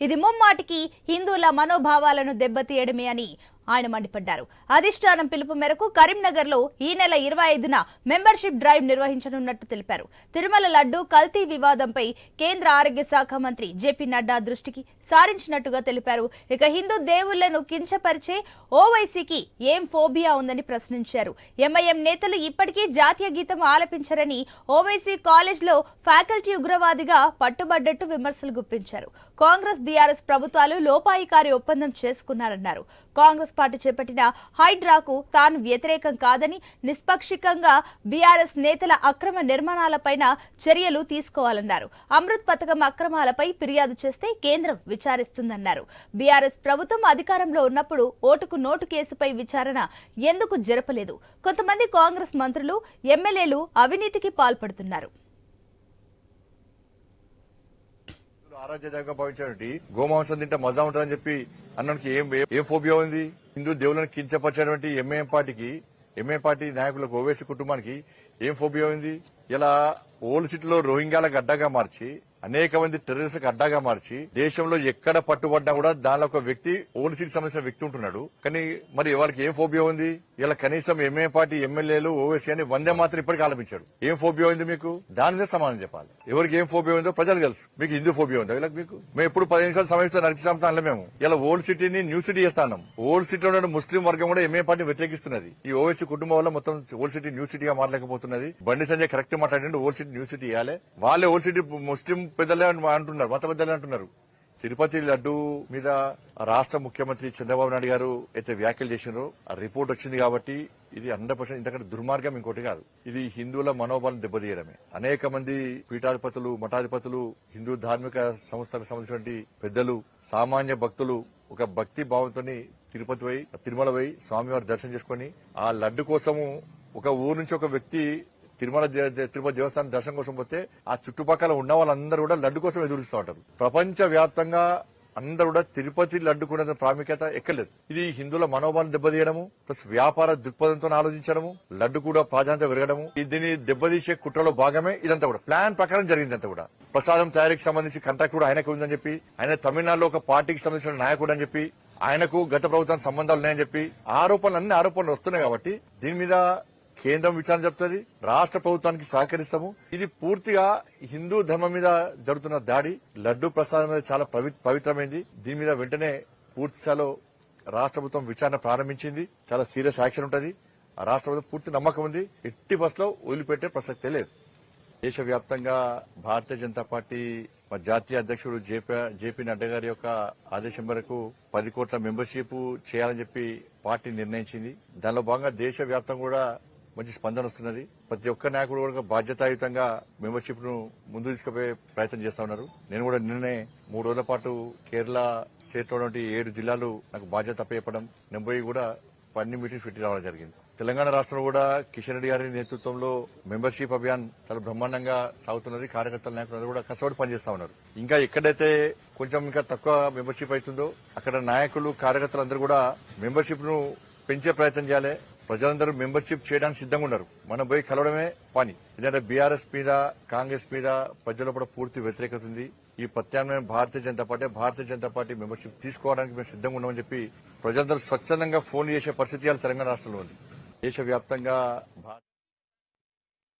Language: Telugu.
ఇది ముమ్మాటికి హిందువుల మనోభావాలను దెబ్బతీయడమే అని ఆయన మండిపడ్డారు. అధిష్టానం పిలుపు మేరకు కరీంనగర్లో ఈ నెల ఇరవై ఐదున మెంబర్షిప్ డ్రైవ్ నిర్వహించనున్నట్టు తెలిపారు. తిరుమల లడ్డు కల్తీ వివాదంపై కేంద్ర ఆరోగ్య శాఖ మంత్రి జేపీ నడ్డా దృష్టికి సారించినట్టుగా తెలిపారు. ఇక హిందూ దేవుళ్ళను కించపరిచే ఓవైసీకి ఏం ఫోబియా ఉందని ప్రశ్నించారు. ఎంఐఎం నేతలు ఇప్పటికీ జాతీయ గీతం ఆలపించరని ఓవైసీ కాలేజ్లో ఫ్యాకల్టీ ఉగ్రవాదిగా పట్టుబడ్డట్టు విమర్శలు గుప్పించారు. కాంగ్రెస్ బీఆర్ఎస్ ప్రభుత్వాలు లోపాయికారి ఒప్పందం చేసుకున్నారన్నారు. కాంగ్రెస్ పార్టీ చేపట్టిన హైడ్రాకు తాను వ్యతిరేకం కాదని నిష్పాక్షికంగా బీఆర్ఎస్ నేతల అక్రమ నిర్మాణాలపైన చర్యలు తీసుకోవాలన్నారు. అమృత్ పథకం అక్రమాలపై ఫిర్యాదు చేస్తే కేంద్రం విచారిస్తుందన్నారు. బీఆర్ఎస్ ప్రభుత్వం అధికారంలో ఉన్నప్పుడు ఓటుకు నోటు కేసుపై విచారణ ఎందుకు జరపలేదు? కొంతమంది కాంగ్రెస్ మంత్రులు ఎమ్మెల్యేలు అవినీతికి పాల్పడుతున్నారు. ఆరాధ్యంగా భావించాడు గోమాంసం తింటే మజా ఉంటుందని చెప్పి అన్నానికి ఏం ఏం ఫోబియా ఉంది? హిందూ దేవులను కించపరిచేటువంటి ఎంఏఎం పార్టీకి ఎంఏ పార్టీ నాయకులకు ఓవేసీ కుటుంబానికి ఏం ఫోబియా ఉంది? ఇలా ఓల్డ్ సిటీలో రోహింగ్యాలకు అడ్డాగా మార్చి అనేక మంది టెర్రరిస్ట్ అడ్డాగా మార్చి దేశంలో ఎక్కడ పట్టుబడ్డా కూడా దానిలో ఒక వ్యక్తి ఓల్డ్ సిటీ సంబంధించిన వ్యక్తి ఉంటున్నాడు. కానీ మరి ఎవరికి ఏం ఫోబియా ఉంది? ఇలా కనీసం ఎంఏ పార్టీ ఎమ్మెల్యేలు ఓవేసీ అని వందే మాత్రం ఇప్పటికీ ఆలపించాడు. ఏం ఫోబియా ఉంది మీకు? దాని మీద సమాధానం చెప్పాలి. ఎవరికి ఏం ఫోబియా ఉందో ప్రజలు తెలుసు. మీకు హిందూ ఫోబియా ఉందా ఇలా మీకు? మేము ఎప్పుడు పది నిమిషాలు సమయం నడిచి సంస్థ మేము. ఇలా ఓల్డ్ సిటీని న్యూ సిటీ చేస్తాం ఓల్డ్ సిటీలో ఉన్న ముస్లిం వర్గం కూడా ఎంఏ పార్టీ వ్యతిరేకిస్తున్నది. ఈ ఓవైసీ కుటుంబం వల్ల మొత్తం ఓల్డ్ సిటీ న్యూ సిటీగా మారలేకపోతున్నది. బండి సంజయ్ కరెక్ట్ మాట్లాడండి ఓల్డ్ సిటీ న్యూ సిటీ ఇవ్వాలి. వాళ్ళే ఓల్డ్ సిటీ ముస్లిం పెద్దలే అంటున్నారు మత పెద్దలే అంటున్నారు. తిరుపతి లడ్డు మీద రాష్ట్ర ముఖ్యమంత్రి చంద్రబాబు నాయుడు గారు అయితే వ్యాఖ్యలు చేసినారో ఆ రిపోర్ట్ వచ్చింది కాబట్టి ఇది హండ్రెడ్ పర్సెంట్ ఇంతకంటే దుర్మార్గం ఇంకోటి కాదు. ఇది హిందువుల మనోబలం దెబ్బతీయడమే. అనేక మంది పీఠాధిపతులు మఠాధిపతులు హిందూ ధార్మిక సంస్థలకు సంబంధించినటువంటి పెద్దలు సామాన్య భక్తులు ఒక భక్తి భావంతో తిరుపతి పోయి తిరుమల పోయి స్వామివారి దర్శనం చేసుకుని ఆ లడ్డు కోసము ఒక ఊరు నుంచి ఒక వ్యక్తి తిరుమల తిరుపతి దేవస్థానం దర్శనం కోసం పోతే ఆ చుట్టుపక్కల ఉన్న వాళ్ళందరూ కూడా లడ్డు కోసం ఎదురుస్తూ ఉంటారు. ప్రపంచ వ్యాప్తంగా అందరూ కూడా తిరుపతి లడ్డుకునే ప్రాముఖ్యత ఎక్కలేదు. ఇది హిందువుల మనోభావం దెబ్బతీయడము ప్లస్ వ్యాపార దృక్పథంతో ఆలోచించడము లడ్డు కూడా ప్రాధాన్యత పెరగడము. దీన్ని దెబ్బతీసే కుట్రలో భాగమే ఇదంతా కూడా. ప్లాన్ ప్రకారం జరిగింది అంతా కూడా. ప్రసాదం తయారీకి సంబంధించి కాంట్రాక్ట్ కూడా ఆయనకు ఉందని చెప్పి ఆయన తమిళనాడులో ఒక పార్టీకి సంబంధించిన నాయకుడు అని చెప్పి ఆయనకు గత ప్రభుత్వానికి సంబంధాలు ఉన్నాయని చెప్పి ఆరోపణలు అన్ని ఆరోపణలు వస్తున్నాయి కాబట్టి దీని మీద కేంద్రం విచారణ చెప్తుంది రాష్ట్ర ప్రభుత్వానికి సహకరిస్తాము. ఇది పూర్తిగా హిందూ ధర్మం మీద జరుగుతున్న దాడి. లడ్డు ప్రసాదం మీద చాలా పవి- పవిత్రమైంది. దీని మీద వెంటనే పూర్తి స్థాయిలో రాష్ట్ర ప్రభుత్వం విచారణ ప్రారంభించింది. చాలా సీరియస్ యాక్షన్ ఉంటుంది. రాష్ట్ర ప్రభుత్వం పూర్తి నమ్మకం ఉంది. ఎట్టి బస్సులో వదిలిపెట్టే ప్రసక్తే లేదు. దేశవ్యాప్తంగా భారతీయ జనతా పార్టీ మా జాతీయ అధ్యక్షుడు జేపీ జేపీ నడ్డా గారి యొక్క ఆదేశం మేరకు పది కోట్ల మెంబర్షిప్ చేయాలని చెప్పి పార్టీ నిర్ణయించింది. దానిలో భాగంగా దేశవ్యాప్తంగా కూడా మంచి స్పందన వస్తున్నది. ప్రతి ఒక్క నాయకుడు కూడా బాధ్యతాయుతంగా మెంబర్షిప్ను ముందు తీసుకుపోయే ప్రయత్నం చేస్తా ఉన్నారు. నేను కూడా నిన్ననే మూడు రోజుల పాటు కేరళ స్టేట్లో ఏడు జిల్లాలు నాకు బాధ్యత అప్పచెప్పడం నేను పోయి కూడా అన్ని మీటింగ్స్ పెట్టి రావడం జరిగింది. తెలంగాణ రాష్ట్రంలో కూడా కిషన్ రెడ్డి గారి నేతృత్వంలో మెంబర్షిప్ అభియాన్ చాలా బ్రహ్మాండంగా సాగుతున్నది. కార్యకర్తల నాయకులు కూడా కష్టపడి పనిచేస్తా ఉన్నారు. ఇంకా ఎక్కడైతే కొంచెం ఇంకా తక్కువ మెంబర్షిప్ అవుతుందో అక్కడ నాయకులు కార్యకర్తలు అందరూ కూడా మెంబర్షిప్ను పెంచే ప్రయత్నం చేయాలి. ప్రజలందరూ మెంబర్షిప్ చేయడానికి సిద్ధంగా ఉన్నారు. మనం పోయి కలవడమే పని. ఎందుకంటే బీఆర్ఎస్ మీద కాంగ్రెస్ మీద ప్రజల కూడా పూర్తి వ్యతిరేకత ఉంది. ఈ ప్రత్యామ్నాయం Bharatiya Janata party Bharatiya Janata party membership తీసుకోవడానికి మేము సిద్ధంగా ఉన్నామని చెప్పి ప్రజలందరూ స్వచ్ఛందంగా ఫోన్ చేసే పరిస్థితి తెలంగాణ రాష్ట్రంలో ఉంది. దేశవ్యాప్తంగా